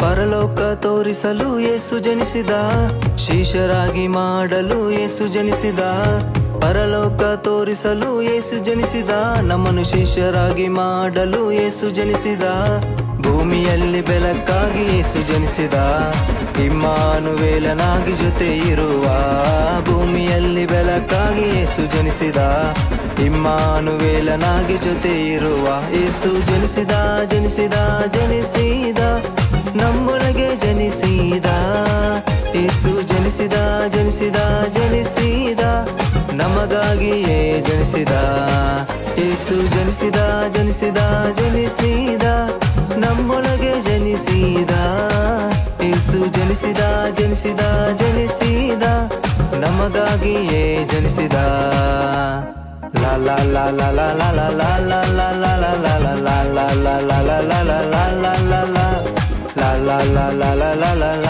ಪರಲೋಕ ತೋರಿಸಲು ಯೇಸು ಜನಿಸಿದ, ಶೀಶರಾಗಿ ಮಾಡಲು ಯೇಸು ಜನಿಸಿದ, ಪರಲೋಕ ತೋರಿಸಲು ಏಸು ಜನಿಸಿದ, ನಮ್ಮನ್ನು ಶಿಷ್ಯರಾಗಿ ಮಾಡಲು ಯೇಸು ಜನಿಸಿದ, ಭೂಮಿಯಲ್ಲಿ ಬೆಳಕಾಗಿ ಯೇಸು ಜನಿಸಿದ, ಇಮ್ಮಾನುವೇಲನಾಗಿ ಜೊತೆ ಇರುವ ಭೂಮಿಯಲ್ಲಿ ಬೆಳಕಾಗಿ ಏಸು ಜನಿಸಿದ, ಇಮ್ಮಾನುವೇಲನಾಗಿ ಜೊತೆ ಇರುವ ಯೇಸು ಜನಿಸಿದ ಜನಿಸಿದ ಜನಿಸಿದ. ಜನಿಸಿದ ಜನಿಸಿದ ನಮಗಾಗಿಯೇ ಜನಿಸಿದ ಏಸು ಜನಿಸಿದ ಜನಿಸಿದ ಜನಿಸಿದ ನಮ್ಮೊಳಗೆ ಜನಿಸಿದ ಏಸು ಜನಿಸಿದ ಜನಿಸಿದ ಜನಿಸಿದ ನಮಗಾಗಿಯೇ ಜನಿಸಿದ la